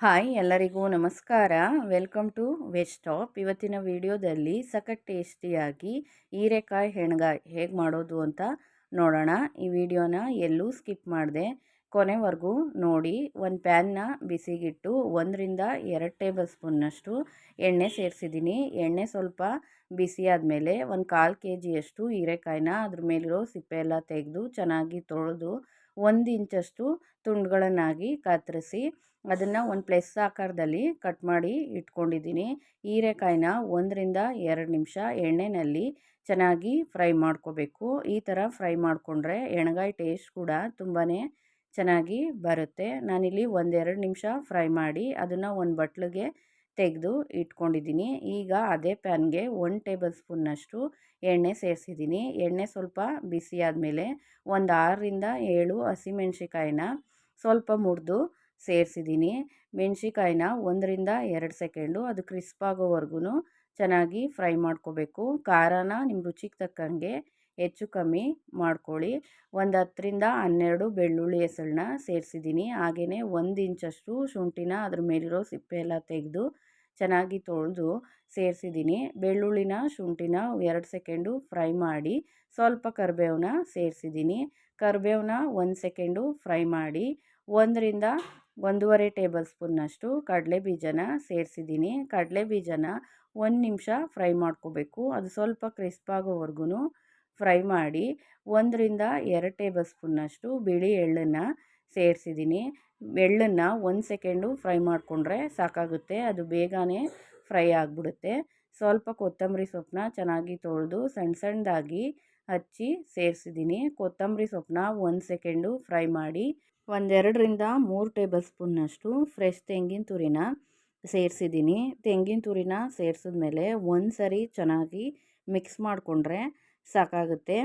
Hi ಎಲ್ಲರಿಗೂ ನಮಸ್ಕಾರ. Welcome to veg top ಇವತ್ತಿನ ವಿಡಿಯೋದಲ್ಲಿ ಸಖತ್ ಟೇಸ್ಟಿಯಾಗಿ ಹೀರೆಕಾಯಿ ಹೆಣ್ಗಾಯಿ ಹೇಗೆ ಮಾಡೋದು ಅಂತ ನೋಡೋಣ. ಈ ವಿಡಿಯೋನ ಎಲ್ಲೂ ಸ್ಕಿಪ್ ಮಾಡಿದೆ. ಕೊನೆವರೆಗೂ ನೋಡಿ. ಒಂದು ಪ್ಯಾನ್ನ ಬಿಸಿಗಿಟ್ಟು ಒಂದರಿಂದ ಎರಡು ಟೇಬಲ್ ಸ್ಪೂನ್ನಷ್ಟು ಎಣ್ಣೆ ಸೇರಿಸಿದ್ದೀನಿ. ಎಣ್ಣೆ ಸ್ವಲ್ಪ ಬಿಸಿ ಆದಮೇಲೆ ಒಂದು ಕಾಲು ಕೆ ಜಿಯಷ್ಟು ಹೀರೆಕಾಯಿನ ಅದ್ರ ಮೇಲಿರೋ ಸಿಪ್ಪೆ ಎಲ್ಲ ತೆಗೆದು ಚೆನ್ನಾಗಿ ತೊಳೆದು ಒಂದು ಇಂಚಷ್ಟು ತುಂಡುಗಳನ್ನಾಗಿ ಕತ್ತರಿಸಿ ಅದನ್ನು ಒಂದು ಪ್ಲಸ್ ಆಕಾರದಲ್ಲಿ ಕಟ್ ಮಾಡಿ ಇಟ್ಕೊಂಡಿದ್ದೀನಿ. ಹೀರೆಕಾಯಿನ ಒಂದರಿಂದ ಎರಡು ನಿಮಿಷ ಎಣ್ಣೆಯಲ್ಲಿ ಚೆನ್ನಾಗಿ ಫ್ರೈ ಮಾಡ್ಕೋಬೇಕು. ಈ ಥರ ಫ್ರೈ ಮಾಡಿಕೊಂಡ್ರೆ ಎಣ್ಗಾಯಿ ಟೇಸ್ಟ್ ಕೂಡ ತುಂಬಾ ಚೆನ್ನಾಗಿ ಬರುತ್ತೆ. ನಾನಿಲ್ಲಿ ಒಂದೆರಡು ನಿಮಿಷ ಫ್ರೈ ಮಾಡಿ ಅದನ್ನು ಒಂದು ಬಟ್ಲಿಗೆ ತೆಗೆದು ಇಟ್ಕೊಂಡಿದ್ದೀನಿ. ಈಗ ಅದೇ ಪ್ಯಾನ್ಗೆ ಒನ್ ಟೇಬಲ್ ಸ್ಪೂನ್ನಷ್ಟು ಎಣ್ಣೆ ಸೇರಿಸಿದ್ದೀನಿ. ಎಣ್ಣೆ ಸ್ವಲ್ಪ ಬಿಸಿ ಆದಮೇಲೆ ಒಂದು ಆರರಿಂದ ಏಳು ಹಸಿಮೆಣ್ಸಿಕಾಯಿನ ಸ್ವಲ್ಪ ಮುರಿದು ಸೇರಿಸಿದ್ದೀನಿ. ಮೆಣ್ಸಿಕಾಯಿನ ಒಂದರಿಂದ ಎರಡು ಸೆಕೆಂಡು ಅದು ಕ್ರಿಸ್ಪ್ ಆಗೋವರೆಗೂ ಚೆನ್ನಾಗಿ ಫ್ರೈ ಮಾಡ್ಕೋಬೇಕು. ಖಾರನ ನಿಮ್ಮ ರುಚಿಗೆ ತಕ್ಕಂಗೆ ಹೆಚ್ಚು ಕಮ್ಮಿ ಮಾಡ್ಕೊಳ್ಳಿ. ಒಂದು ಹತ್ತರಿಂದ ಹನ್ನೆರಡು ಬೆಳ್ಳುಳ್ಳಿ ಹೆಸಳನ್ನ ಸೇರಿಸಿದ್ದೀನಿ. ಹಾಗೆಯೇ ಒಂದು ಇಂಚಷ್ಟು ಶುಂಠಿನ ಅದ್ರ ಮೇಲಿರೋ ಸಿಪ್ಪೆ ಎಲ್ಲ ತೆಗೆದು ಚೆನ್ನಾಗಿ ತೊಳೆದು ಸೇರಿಸಿದ್ದೀನಿ. ಬೆಳ್ಳುಳ್ಳಿನ, ಶುಂಠಿನ ಎರಡು ಸೆಕೆಂಡು ಫ್ರೈ ಮಾಡಿ ಸ್ವಲ್ಪ ಕರಿಬೇವನ್ನ ಸೇರಿಸಿದ್ದೀನಿ. ಕರಿಬೇವನ್ನ ಒಂದು ಸೆಕೆಂಡು ಫ್ರೈ ಮಾಡಿ ಒಂದರಿಂದ ಒಂದೂವರೆ ಟೇಬಲ್ ಸ್ಪೂನ್ನಷ್ಟು ಕಡಲೆ ಬೀಜನ ಸೇರಿಸಿದ್ದೀನಿ. ಕಡಲೆ ಬೀಜನ ಒಂದು ನಿಮಿಷ ಫ್ರೈ ಮಾಡ್ಕೋಬೇಕು. ಅದು ಸ್ವಲ್ಪ ಕ್ರಿಸ್ಪ್ ಆಗೋವರೆಗೂ ಫ್ರೈ ಮಾಡಿ ಒಂದರಿಂದ ಎರಡು ಟೇಬಲ್ ಸ್ಪೂನ್ನಷ್ಟು ಬಿಳಿ ಎಳ್ಳನ್ನು ಸೇರಿಸಿದ್ದೀನಿ. ಎಳ್ಳನ್ನು ಒಂದು ಸೆಕೆಂಡು ಫ್ರೈ ಮಾಡಿಕೊಂಡ್ರೆ ಸಾಕಾಗುತ್ತೆ. ಅದು ಬೇಗನೆ ಫ್ರೈ ಆಗಿಬಿಡುತ್ತೆ. ಸ್ವಲ್ಪ ಕೊತ್ತಂಬರಿ ಸೊಪ್ಪನ್ನ ಚೆನ್ನಾಗಿ ತೊಳೆದು ಸಣ್ಣ ಸಣ್ಣದಾಗಿ ಹಚ್ಚಿ ಸೇರಿಸಿದ್ದೀನಿ. ಕೊತ್ತಂಬರಿ ಸೊಪ್ಪನ್ನ ಒಂದು ಸೆಕೆಂಡು ಫ್ರೈ ಮಾಡಿ ಒಂದೆರಡರಿಂದ ಮೂರು ಟೇಬಲ್ ಸ್ಪೂನ್ನಷ್ಟು ಫ್ರೆಶ್ ತೆಂಗಿನ ತುರಿನ ಸೇರಿಸಿದ್ದೀನಿ. ತೆಂಗಿನ ತುರಿನ ಸೇರಿಸಿದ್ಮೇಲೆ ಒಂದು ಸರಿ ಚೆನ್ನಾಗಿ ಮಿಕ್ಸ್ ಮಾಡಿಕೊಂಡ್ರೆ ಸಾಕಾಗುತ್ತೆ.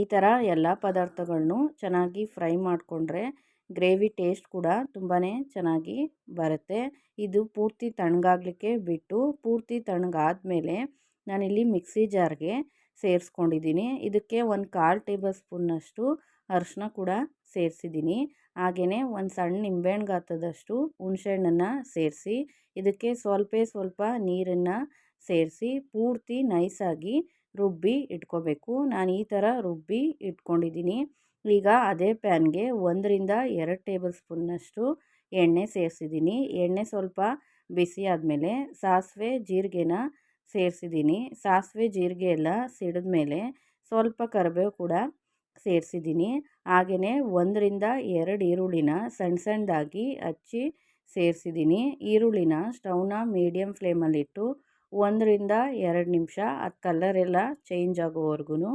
ಈ ಥರ ಎಲ್ಲ ಪದಾರ್ಥಗಳನ್ನು ಚೆನ್ನಾಗಿ ಫ್ರೈ ಮಾಡಿಕೊಂಡ್ರೆ ಗ್ರೇವಿ ಟೇಸ್ಟ್ ಕೂಡ ತುಂಬಾ ಚೆನ್ನಾಗಿ ಬರುತ್ತೆ. ಇದು ಪೂರ್ತಿ ತಣ್ಣಗಾಗಲಿಕ್ಕೆ ಬಿಟ್ಟು ಪೂರ್ತಿ ತಣ್ಣಗಾದ್ಮೇಲೆ ನಾನಿಲ್ಲಿ ಮಿಕ್ಸಿ ಜಾರ್ಗೆ ಸೇರಿಸ್ಕೊಂಡಿದ್ದೀನಿ. ಇದಕ್ಕೆ ಒಂದು ಕಾಲು ಟೇಬಲ್ ಸ್ಪೂನ್ನಷ್ಟು ಅರಿಶಿನ ಕೂಡ ಸೇರಿಸಿದ್ದೀನಿ. ಹಾಗೆಯೇ ಒಂದು ಸಣ್ಣ ನಿಂಬೆಹಣ್ಣು ಗಾತ್ರದಷ್ಟು ಹುಣಸೆಹಣ್ಣನ್ನು ಸೇರಿಸಿ, ಇದಕ್ಕೆ ಸ್ವಲ್ಪ ಸ್ವಲ್ಪ ನೀರನ್ನು ಸೇರಿಸಿ ಪೂರ್ತಿ ನೈಸಾಗಿ ರುಬ್ಬಿ ಇಟ್ಕೋಬೇಕು. ನಾನು ಈ ಥರ ರುಬ್ಬಿ ಇಟ್ಕೊಂಡಿದ್ದೀನಿ. ಈಗ ಅದೇ ಪ್ಯಾನ್ಗೆ ಒಂದರಿಂದ ಎರಡು ಟೇಬಲ್ ಸ್ಪೂನ್ನಷ್ಟು ಎಣ್ಣೆ ಸೇರಿಸಿದ್ದೀನಿ. ಎಣ್ಣೆ ಸ್ವಲ್ಪ ಬಿಸಿ ಆದಮೇಲೆ ಸಾಸಿವೆ, ಜೀರಿಗೆನ ಸೇರಿಸಿದ್ದೀನಿ. ಸಾಸಿವೆ, ಜೀರಿಗೆ ಎಲ್ಲ ಸಿಡಿದ ಮೇಲೆ ಸ್ವಲ್ಪ ಕರಿಬೇವು ಕೂಡ ಸೇರಿಸಿದ್ದೀನಿ. ಹಾಗೆಯೇ ಒಂದರಿಂದ ಎರಡು ಈರುಳ್ಳಿನ ಸಣ್ಣ ಸಣ್ಣದಾಗಿ ಹಚ್ಚಿ ಸೇರಿಸಿದ್ದೀನಿ. ಈರುಳ್ಳಿನ ಸ್ಟವ್ನ ಮೀಡಿಯಮ್ ಫ್ಲೇಮಲ್ಲಿಟ್ಟು ಒಂದರಿಂದ ಎರಡು ನಿಮಿಷ, ಅದು ಕಲ್ಲರೆಲ್ಲ ಚೇಂಜ್ ಆಗೋವರೆಗೂ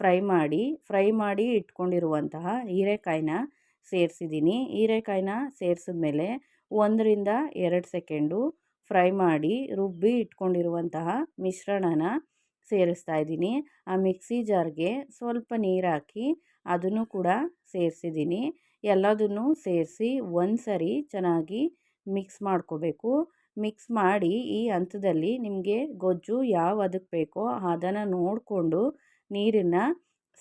ಫ್ರೈ ಮಾಡಿ ಫ್ರೈ ಮಾಡಿ ಇಟ್ಕೊಂಡಿರುವಂತಹ ಹೀರೆಕಾಯಿನ ಸೇರಿಸಿದ್ದೀನಿ ಹೀರೆಕಾಯಿನ ಸೇರಿಸಿದ್ಮೇಲೆ ಒಂದರಿಂದ ಎರಡು ಸೆಕೆಂಡು ಫ್ರೈ ಮಾಡಿ ರುಬ್ಬಿ ಇಟ್ಕೊಂಡಿರುವಂತಹ ಮಿಶ್ರಣನ ಸೇರಿಸ್ತಾ ಇದ್ದೀನಿ. ಆ ಮಿಕ್ಸಿ ಜಾರ್ಗೆ ಸ್ವಲ್ಪ ನೀರು ಹಾಕಿ ಅದನ್ನು ಕೂಡ ಸೇರಿಸಿದ್ದೀನಿ ಎಲ್ಲದನ್ನು ಸೇರಿಸಿ ಒಂದು ಸರಿ ಚೆನ್ನಾಗಿ ಮಿಕ್ಸ್ ಮಾಡ್ಕೋಬೇಕು. ಮಿಕ್ಸ್ ಮಾಡಿ ಈ ಹಂತದಲ್ಲಿ ನಿಮಗೆ ಗೊಜ್ಜು ಯಾವ ಅದಕ್ಕೆ ಬೇಕೋ ಅದನ್ನು ನೋಡಿಕೊಂಡು ನೀರನ್ನು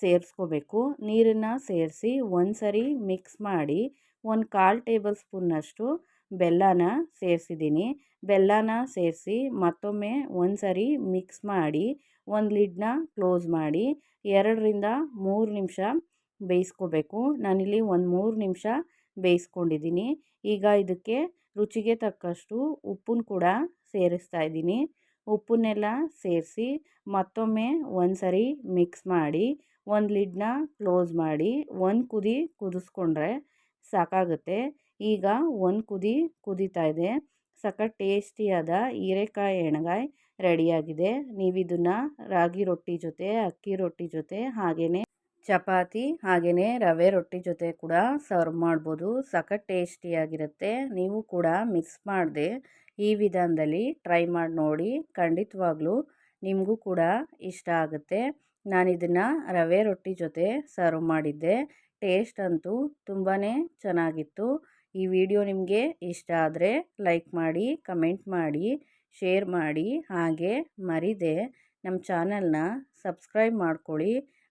ಸೇರಿಸ್ಕೋಬೇಕು. ನೀರನ್ನು ಸೇರಿಸಿ ಒಂದು ಸರಿ ಮಿಕ್ಸ್ ಮಾಡಿ ಒಂದು ಕಾಲು ಟೇಬಲ್ ಸ್ಪೂನ್ನಷ್ಟು ಬೆಲ್ಲನ ಸೇರಿಸಿದ್ದೀನಿ. ಬೆಲ್ಲನ ಸೇರಿಸಿ ಮತ್ತೊಮ್ಮೆ ಒಂದು ಸರಿ ಮಿಕ್ಸ್ ಮಾಡಿ ಒಂದು ಲಿಡ್ನ ಕ್ಲೋಸ್ ಮಾಡಿ ಎರಡರಿಂದ ಮೂರು ನಿಮಿಷ ಬೇಯಿಸ್ಕೋಬೇಕು. ನಾನಿಲ್ಲಿ ಒಂದು ಮೂರು ನಿಮಿಷ ಬೇಯಿಸ್ಕೊಂಡಿದ್ದೀನಿ. ಈಗ ಇದಕ್ಕೆ ರುಚಿಗೆ ತಕ್ಕಷ್ಟು ಉಪ್ಪನ್ನು ಕೂಡ ಸೇರಿಸ್ತಾ ಇದ್ದೀನಿ. ಉಪ್ಪನ್ನೆಲ್ಲ ಸೇರಿಸಿ ಮತ್ತೊಮ್ಮೆ ಒಂದು ಸರಿ ಮಿಕ್ಸ್ ಮಾಡಿ, ಒಂದು ಲಿಡ್ನ ಕ್ಲೋಸ್ ಮಾಡಿ, ಒಂದು ಕುದಿ ಕುದಿಸ್ಕೊಂಡ್ರೆ ಸಾಕಾಗುತ್ತೆ. ಈಗ ಒಂದು ಕುದಿ ಕುದೀತಾ ಇದೆ. ಸಖತ್ ಟೇಸ್ಟಿಯಾದ ಹೀರೆಕಾಯಿ ಎಣ್ಗಾಯಿ ರೆಡಿಯಾಗಿದೆ. ನೀವು ಇದನ್ನು ರಾಗಿ ರೊಟ್ಟಿ ಜೊತೆ, ಅಕ್ಕಿ ರೊಟ್ಟಿ ಜೊತೆ ಹಾಗೆಯೇ ಚಪಾತಿ ಹಾಗೆಯೇ ರವೆ ರೊಟ್ಟಿ ಜೊತೆ ಕೂಡ ಸರ್ವ್ ಮಾಡ್ಬೋದು. ಸಖತ್ ಟೇಸ್ಟಿಯಾಗಿರುತ್ತೆ. ನೀವು ಕೂಡ ಮಿಕ್ಸ್ ಮಾಡಿದೆ ಈ ವಿಧಾನದಲ್ಲಿ ಟ್ರೈ ಮಾಡಿ ನೋಡಿ. ಖಂಡಿತವಾಗ್ಲೂ ನಿಮಗೂ ಕೂಡ ಇಷ್ಟ ಆಗುತ್ತೆ. ನಾನು ಇದನ್ನು ರವೆ ರೊಟ್ಟಿ ಜೊತೆ ಸರ್ವ್ ಮಾಡಿದ್ದೆ. ಟೇಸ್ಟ್ ಅಂತೂ ತುಂಬಾ ಚೆನ್ನಾಗಿತ್ತು. ಈ ವಿಡಿಯೋ ನಿಮಗೆ ಇಷ್ಟ ಆದರೆ ಲೈಕ್ ಮಾಡಿ, ಕಮೆಂಟ್ ಮಾಡಿ, ಶೇರ್ ಮಾಡಿ. ಹಾಗೆ ಮರಿದೆ. ನಮ್ಮ ಚಾನಲ್ನ ಸಬ್ಸ್ಕ್ರೈಬ್ ಮಾಡ್ಕೊಳ್ಳಿ.